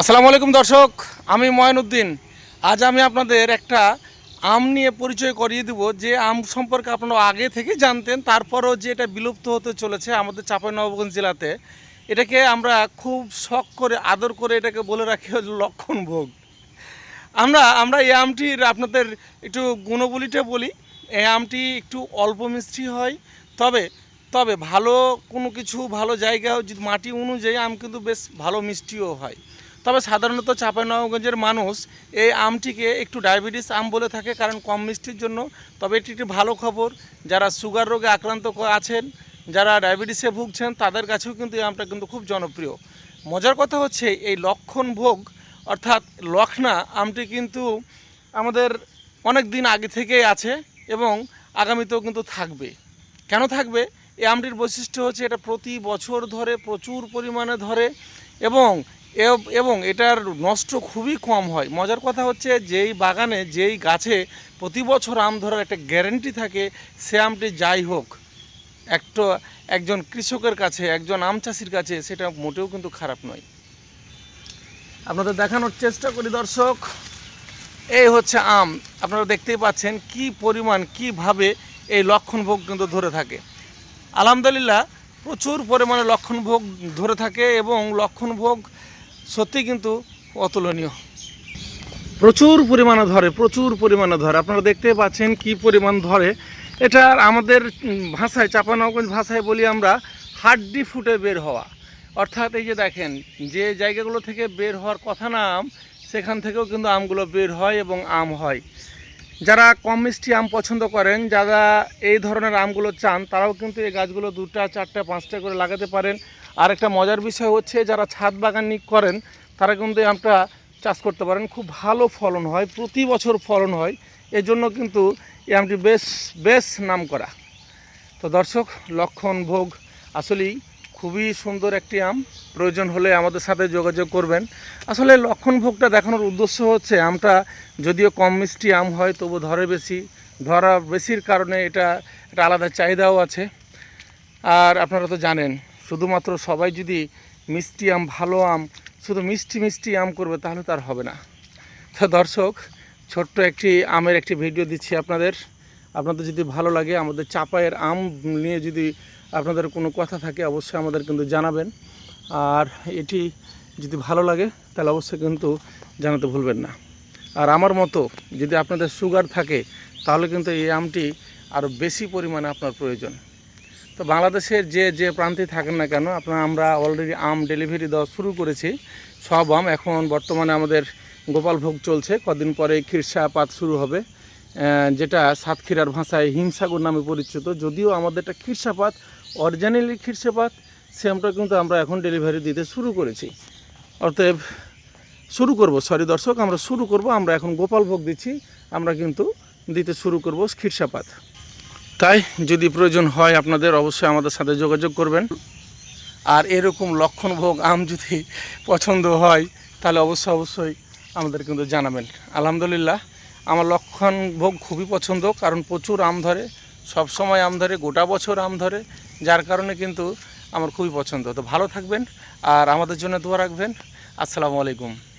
আসসালামু আলাইকুম দর্শক, আমি ময়নুদ্দিন আজ আমি আপনাদের একটা আম নিয়ে পরিচয় করিয়ে দেব। যে আম সম্পর্কে আপনারা আগে থেকে জানতেন, তারপরও যে এটা বিলুপ্ত হতে চলেছে আমাদের চাঁপাইনবাবগঞ্জ জেলাতে, এটাকে আমরা খুব শখ করে, আদর করে এটাকে বলে রাখি লক্ষণ ভোগ। আমরা আমরা এই আমটির আপনাদের একটু গুণবলিটা বলি। এই আমটি একটু অল্প মিষ্টি হয়, তবে তবে ভালো কোনো কিছু, ভালো জায়গায় মাটি অনুযায়ী আম কিন্তু বেশ ভালো মিষ্টিও হয়। তবে সাধারণত চাঁপাইনবাবগঞ্জের মানুষ এই আমটিকে একটু ডায়াবেটিস আম বলে থাকে, কারণ কম মিষ্টির জন্য। তবে এটি একটি ভালো খবর, যারা সুগার রোগে আক্রান্ত আছেন, যারা ডায়াবেটিসে ভুগছেন, তাদের কাছেও কিন্তু এই আমটা কিন্তু খুব জনপ্রিয়। মজার কথা হচ্ছে, এই লক্ষণ ভোগ, অর্থাৎ লক্ষণা আমটি কিন্তু আমাদের অনেক দিন আগে থেকেই আছে এবং আগামীতেও কিন্তু থাকবে। কেন থাকবে? এই আমটির বৈশিষ্ট্য হচ্ছে এটা প্রতি বছর ধরে প্রচুর পরিমাণে ধরে এবং এব- এটার নষ্ট খুবই কম হয়। মজার কথা হচ্ছে যেই বাগানে যেই গাছে প্রতি বছর আম ধরার একটা গ্যারেন্টি থাকে, সে আমটি যাই হোক, একটা, একজন কৃষকের কাছে, একজন আম চাষির কাছে সেটা মোটেও কিন্তু খারাপ নয়। আপনাদের দেখানোর চেষ্টা করি দর্শক। এই হচ্ছে আম। আপনারা দেখতেই পাচ্ছেন কি পরিমাণ, কীভাবে এই লক্ষণভোগ কিন্তু ধরে থাকে। আলহামদুলিল্লাহ, প্রচুর পরিমাণে লক্ষণভোগ ধরে থাকে এবং লক্ষণভোগ সত্যি কিন্তু অতুলনীয়। প্রচুর পরিমাণে ধরে, প্রচুর পরিমাণে ধরে। আপনারা দেখতে পাচ্ছেন কি পরিমাণ ধরে। এটা আমাদের ভাষায়, চাপানগঞ্জ ভাষায় বলি আমরা, হাড্ডি ফুটে বের হওয়া। অর্থাৎ এই যে দেখেন, যে জায়গাগুলো থেকে বের হওয়ার কথা না আম সেখান থেকেও কিন্তু আমগুলো বের হয় এবং আম হয়। যারা কম মিষ্টি আম পছন্দ করেন, যারা এই ধরনের আমগুলো চান, তারাও কিন্তু এই গাছগুলো দুটা, চারটা, পাঁচটা করে লাগাতে পারেন। আর একটা মজার বিষয় হচ্ছে, যারা ছাদ বাগানি করেন, তারা কিন্তু এই আমটা চাষ করতে পারেন। খুব ভালো ফলন হয়, প্রতি বছর ফলন হয়। এর জন্য কিন্তু এই আমটি বেশ বেশ নাম করা তো দর্শক, লক্ষণ ভোগ আসলেই খুবই সুন্দর একটি আম। প্রয়োজন হলে আমাদের সাথে যোগাযোগ করবেন। আসলে লক্ষণ ভোগটা দেখানোর উদ্দেশ্য হচ্ছে আমটা যদিও কম মিষ্টি আম হয়, তবু ধরে বেশি। ধরা বেশির কারণে এটা একটা আলাদা চাহিদাও আছে। আর আপনারা তো জানেন, শুধুমাত্র সবাই যদি মিষ্টি আম, ভালো আম, শুধু মিষ্টি মিষ্টি আম করবে তাহলে তার হবে না। তো দর্শক, ছোট্ট একটি আমের একটি ভিডিও দিচ্ছি আপনাদের। আপনাদের যদি ভালো লাগে, আমাদের চাপায়ের আম নিয়ে যদি আপনাদের কোনো কথা থাকে অবশ্যই আমাদের কিন্তু জানাবেন। আর এটি যদি ভালো লাগে, তাহলে অবশ্যই কিন্তু জানাতে ভুলবেন না। আর আমার মতো যদি আপনাদের সুগার থাকে, তাহলে কিন্তু এই আমটি আরও বেশি পরিমাণে আপনার প্রয়োজন। তো বাংলাদেশের যে যে প্রান্তে থাকেন না কেন, আপনার, আমরা অলরেডি আম ডেলিভারি দেওয়া শুরু করেছি। সব আম এখন বর্তমানে আমাদের গোপালভোগ চলছে। কদিন পরে খিরসা পাত শুরু হবে। যেটা সাতক্ষীরার ভাষায় হিমসাগর নামে পরিচিত। যদিও আমাদেরটা খিরসাপাত অরিজিনালি খিরসাপাত সে আমটা কিন্তু আমরা এখন ডেলিভারি দিতে শুরু করেছি। অতএব শুরু করব সরি দর্শক, আমরা শুরু করব, আমরা এখন গোপালভোগ দিচ্ছি, আমরা কিন্তু দিতে শুরু করব খিরসাপাত তাই যদি প্রয়োজন হয় আপনাদের, অবশ্যই আমাদের সাথে যোগাযোগ করবেন। আর এরকম লক্ষণভোগ আম যদি পছন্দ হয়, তাহলে অবশ্যই অবশ্যই আমাদের কিন্তু জানাবেন। আলহামদুলিল্লাহ, আমার লক্ষণভোগ খুবই পছন্দ, কারণ প্রচুর আম ধরে। সব সময় আম ধরে, গোটা বছর আম ধরে, যার কারণে কিন্তু আমার খুবই পছন্দ। তো ভালো থাকবেন আর আমাদের জন্য দোয়া রাখবেন। আসসালামু আলাইকুম।